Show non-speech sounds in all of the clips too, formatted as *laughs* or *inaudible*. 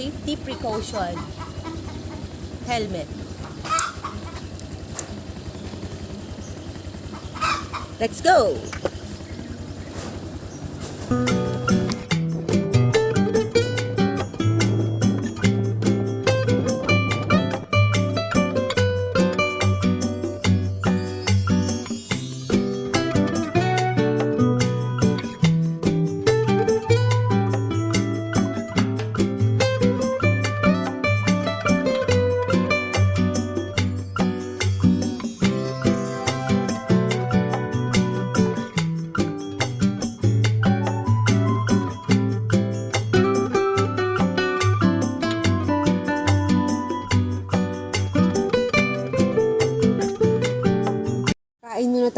safety precaution. Helmet. Let's go!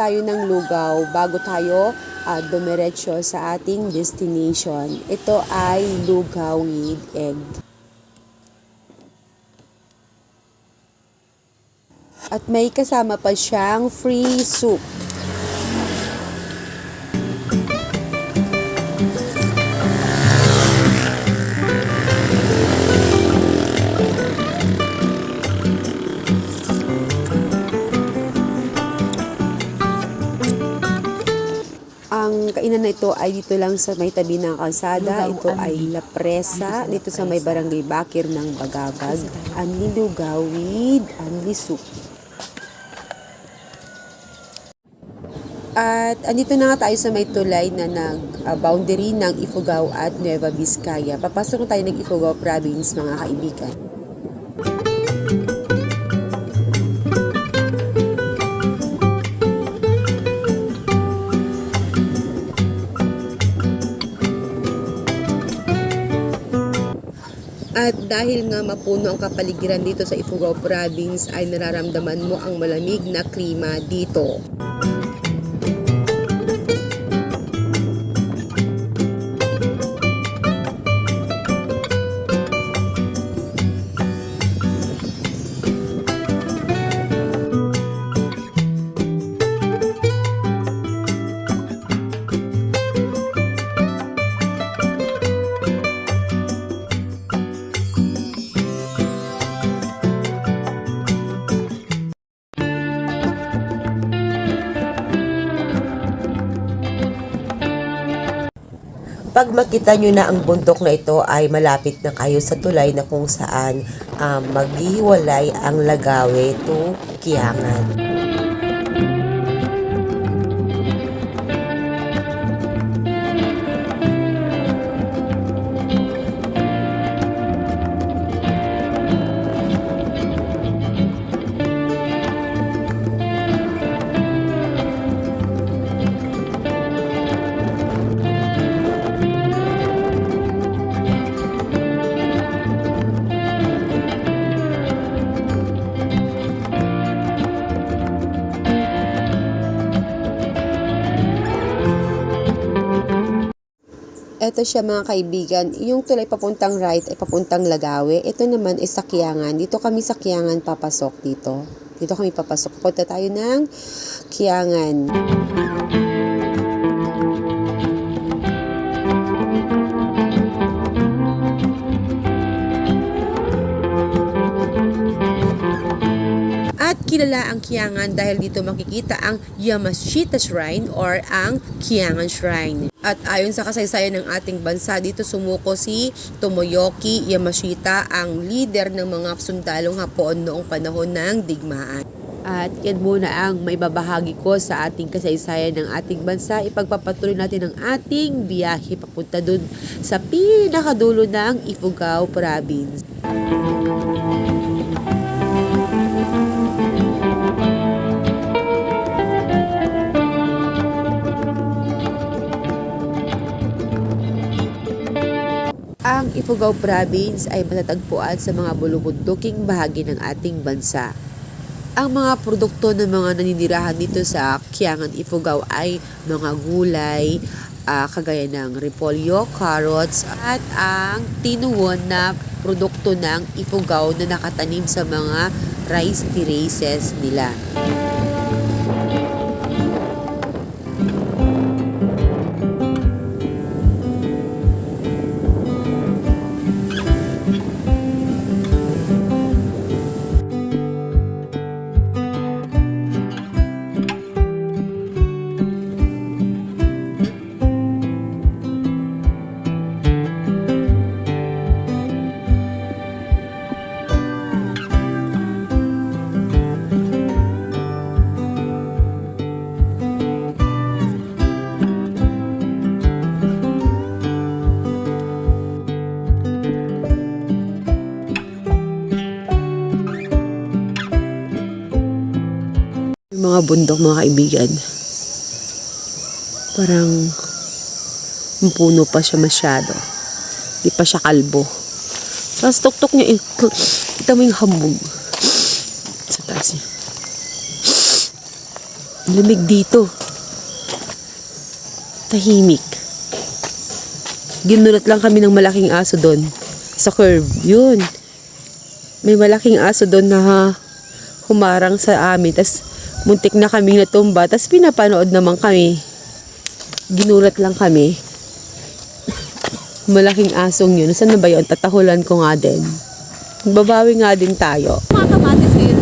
Tayo ng lugaw bago tayo uh, dumiretso sa ating destination. Ito ay lugaw with egg. At may kasama pa siyang free soup. Ito ay dito lang sa may tabi ng kalsada. Ito ay La Presa, dito sa may barangay Bakir ng Bagabag. Anli Lugaw with Anli Soup. At andito na nga tayo sa may tulay na nag-boundary ng Ifugao at Nueva Vizcaya. Papasok na tayo ng Ifugao Province mga kaibigan. At dahil nga mapuno ang kapaligiran dito sa Ifugao Province ay nararamdaman mo ang malamig na klima dito. Pag makita nyo na ang bundok na ito ay malapit na kayo sa tulay na kung saan um, maghiwalay ang Lagawe to Kiangan. Ito siya mga kaibigan, yung tulay papuntang right ay papuntang Lagawe. Ito naman ay Sakyangan. Dito kami sa Kiangan papasok dito. Dito kami papasok. Punta tayo ng Kiangan. Kilala ang Kiangan dahil dito makikita ang Yamashita Shrine or ang Kiangan Shrine. At ayon sa kasaysayan ng ating bansa, dito sumuko si Tomoyoki Yamashita, ang leader ng mga sundalong Hapon noong panahon ng digmaan. At yan muna ang may babahagi ko sa ating kasaysayan ng ating bansa. Ipagpapatuloy natin ang ating biyahe papunta dun sa pinakadulo ng Ifugao Province. Ang Ifugao Province ay matatagpuan sa mga bulubunduking bahagi ng ating bansa. Ang mga produkto ng mga naninirahan dito sa Kiangan Ifugao ay mga gulay, ah, kagaya ng repolyo, carrots, at ang tinuon na produkto ng Ifugao na nakatanim sa mga rice terraces nila. Bundok mga kaibigan. Parang puno pa siya masyado. Di pa siya kalbo. Tapos tuktok niya, *coughs* kita mo yung hambog. Sa taas niya. Lamig dito. Tahimik. Ginulat lang kami ng malaking aso doon. Sa curve. Yun. May malaking aso doon na humarang sa amin. Tapos muntik na kaming natumba. Tapos pinapanood naman kami. Ginulat lang kami. *coughs* Malaking asong yun. Saan na ba yun? Tatahulan ko nga din. Babawi nga din tayo. Mga kamatis ngayon,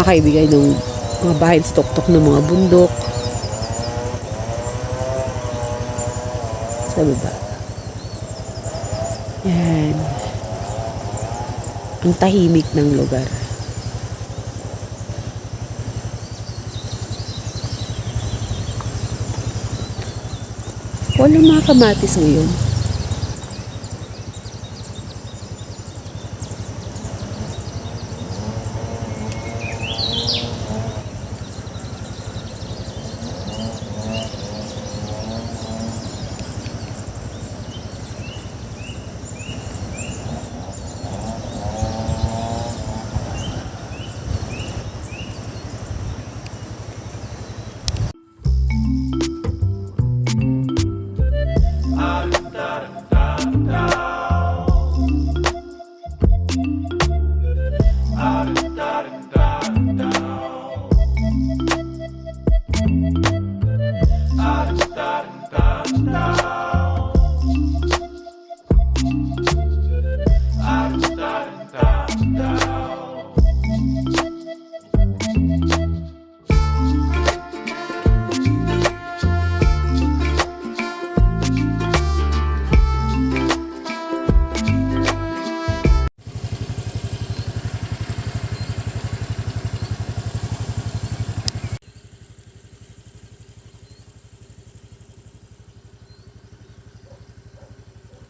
Kaibigan ng mga bahay sa tuktok ng mga bundok. Sa baba. Yan. Ang tahimik ng lugar. Walang mga kamatis ngayon. da da da da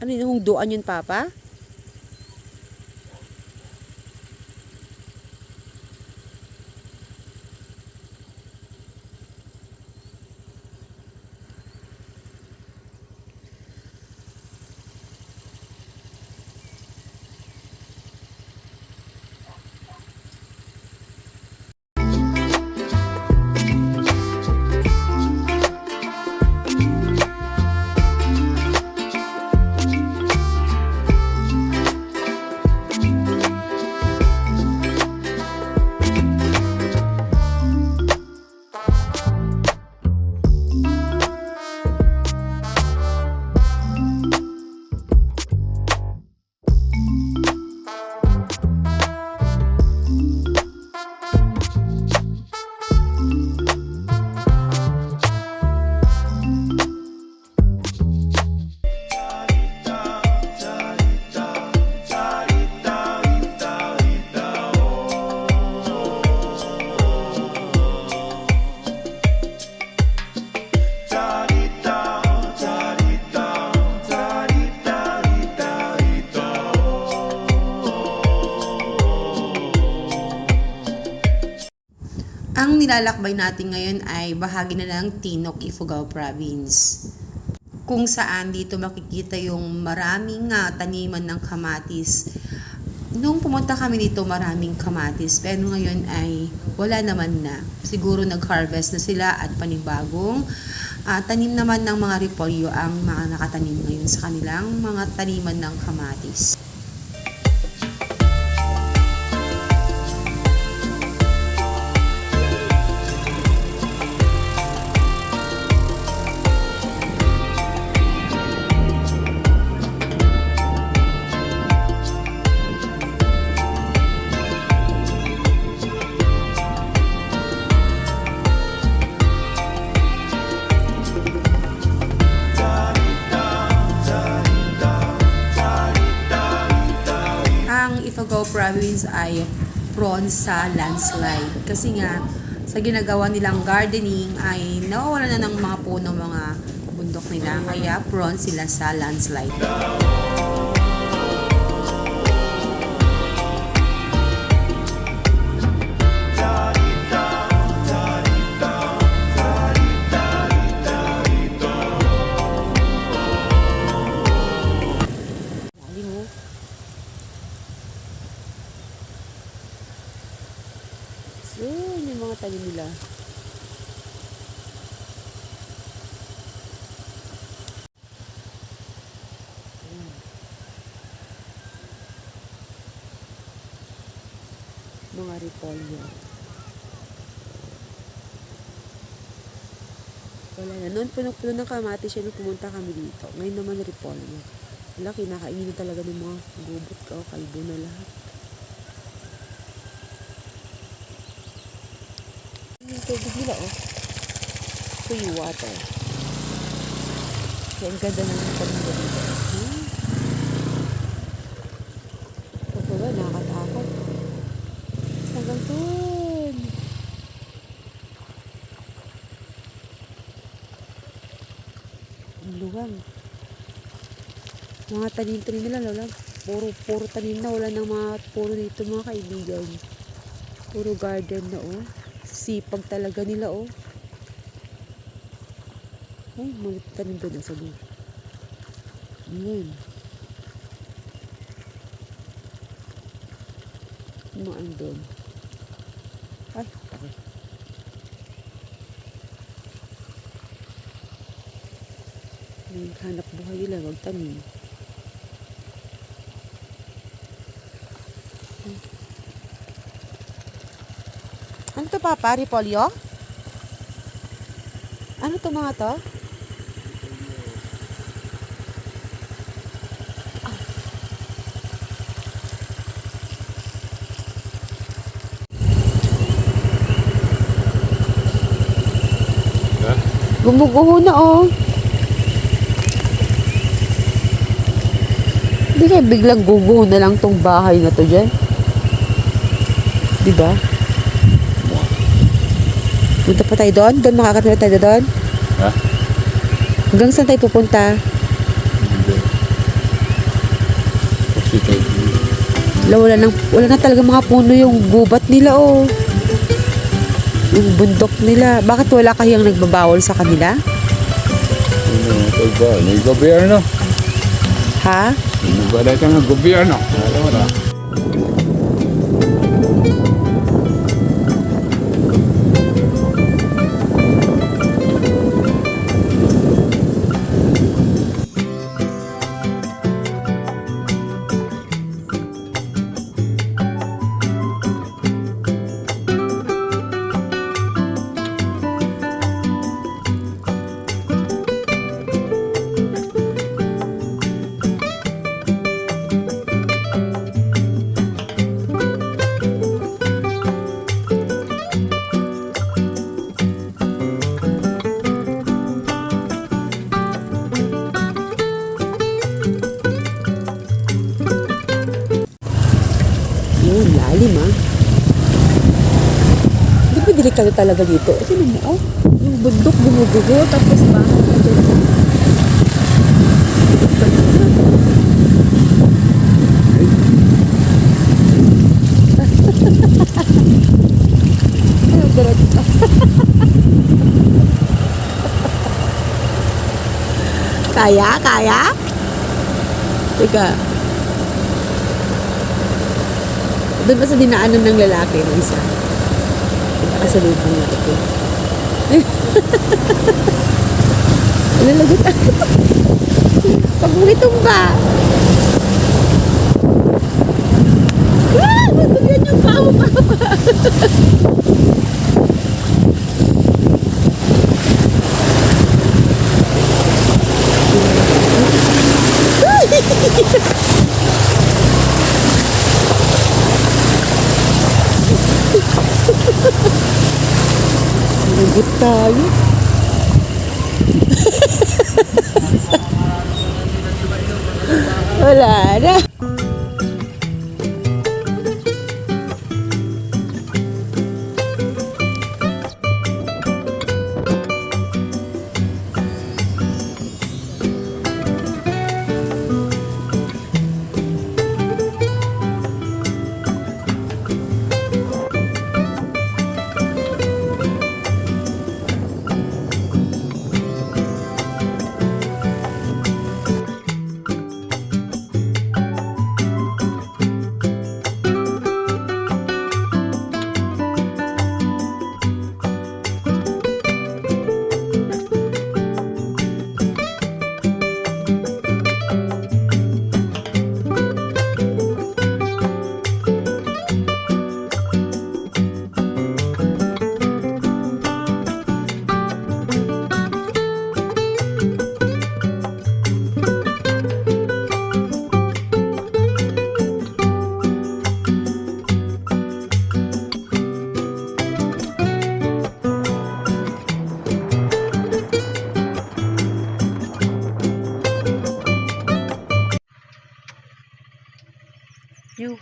Ano yung hungduan yun, Papa? Nilalakbay natin ngayon ay bahagi na ng Tinok, Ifugao Province. Kung saan dito makikita yung maraming ah, taniman ng kamatis. Nung pumunta kami dito, maraming kamatis. Pero ngayon ay wala naman na. Siguro nag-harvest na sila at panibagong ah, tanim naman ng mga repolyo ang mga nakatanim ngayon sa kanilang mga taniman ng kamatis. Province ay prone sa landslide. Kasi nga, sa ginagawa nilang gardening ay nawawala na ng mga puno mga bundok nila. Kaya prone sila sa landslide. Puno-puno ng kamatis siya nung pumunta kami dito. Ngayon naman repolyo. Wala, kinakainin na talaga ng mga gubot ka o kalbo na lahat. Yung tubig nila, oh. Free water. Kaya ang ganda ng pamilya dito. Hmm. Ito ba, nakakatakot. Hanggang dun. Ang luwang. Mga tanim-tanim nila, lola. Puro, puro tanim na. Wala nang mga puro dito mga kaibigan. Puro garden na, oh. Sipag talaga nila, oh. Ay, mga tanim doon sa dulo. Ayan. Mga andun. Ay. Yung hanap buhay nila, magtanim. Ano to papa? Repolyo? Ano to mga to? Gumuguho na oh. Hindi kaya biglang guguho na lang tong bahay na to dyan. Di ba? Punta pa tayo doon? Doon makakatira tayo doon? Ha? Hanggang saan tayo pupunta? Wala, wala, nang, wala na talaga mga puno yung gubat nila oh. Yung bundok nila. Bakit wala kayang nagbabawal sa kanila? Ano ito ba? May gobyerno. Ha? Ano ba dito ng gobyerno? Alam mo na. Ba delikado talaga dito? Ito mo, oh. Yung bundok gumuguho, tapos bahay na dyan. Kaya? Kaya? Teka. Doon ba sa dinaanan ng lalaki ng isa? Nakasalubong na ito. *laughs* Nalalagot ako. Pag umitumba. Ah! Matugyan yung pao Lagot tayo. *laughs* Wala na.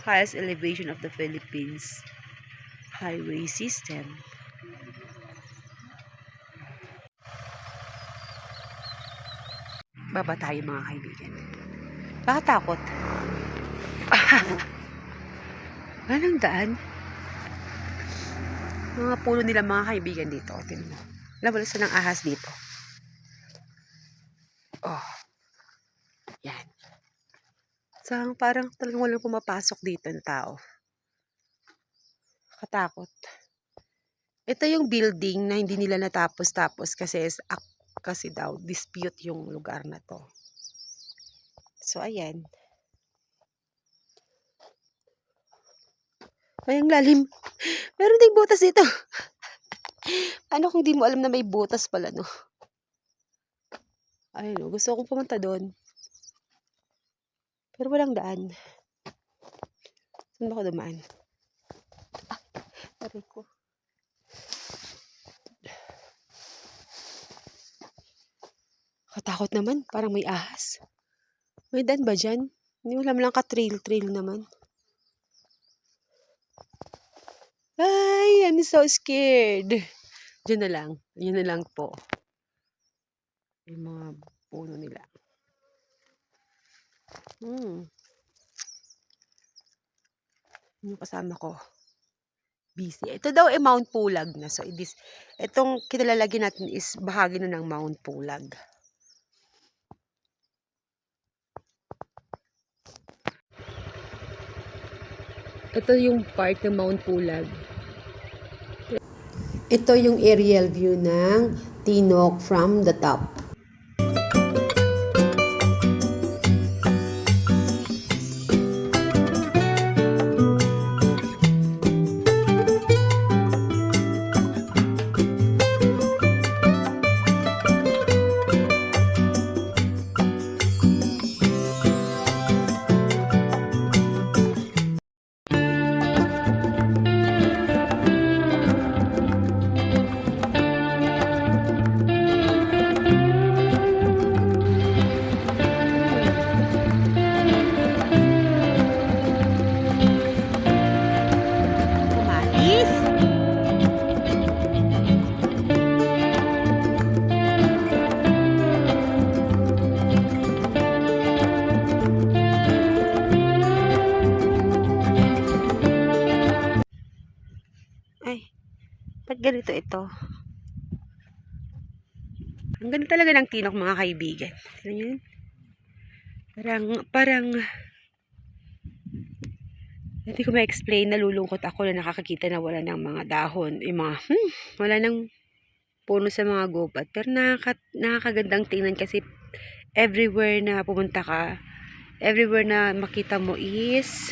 Highest elevation of the Philippines highway system. Baba tayo mga kaibigan. Nakatakot. *laughs* Anong daan? Mga puno nila mga kaibigan dito. Tingnan mo. Labalas ng ahas dito. Oh. Yan. So, parang talagang walang pumapasok dito na tao. Katakot. Ito yung building na hindi nila natapos-tapos kasi is- kasi daw dispute yung lugar na to. So, ayan. Ay, ang lalim. *laughs* Meron ding butas dito. *laughs* ano kung di mo alam na may butas pala, no? Ay, no. Gusto kong pumunta doon. Pero walang daan. Saan ba ako dumaan? Ah, aray ko. Katakot naman. Parang may ahas. May daan ba dyan? Hindi mo lang ka-trail-trail naman. Ay, I'm so scared. Diyan na lang. Yun na lang po. Yung mga puno nila. Hmm. Yung kasama ko. Busy. Ito daw ay Mount Pulag na. So, this, itong kinalalagyan natin is bahagi na ng Mount Pulag. Ito yung part ng Mount Pulag. Ito yung aerial view ng Tinok from the top. Ganito ito? Ang ganda talaga ng tinok mga kaibigan. Tignan niyo yun. Parang, parang, hindi ko ma-explain, nalulungkot ako na nakakakita na wala ng mga dahon, yung mga, hmm, wala ng puno sa mga gubat. Pero nakaka, nakakagandang tingnan kasi everywhere na pumunta ka, everywhere na makita mo is,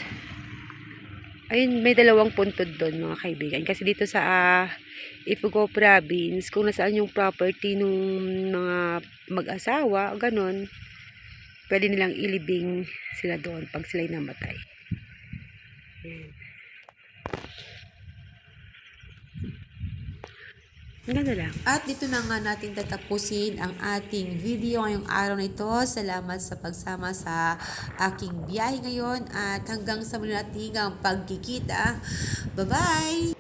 ayun, may dalawang puntod doon mga kaibigan. Kasi dito sa uh, Ifugao province, kung nasaan yung property nung mga mag-asawa, ganun, pwede nilang ilibing sila doon pag sila'y namatay. Ayan. Ganda lang. At dito na nga natin tatapusin ang ating video ngayong araw na ito. Salamat sa pagsama sa aking biyahe ngayon at hanggang sa muli nating pagkikita. Bye-bye!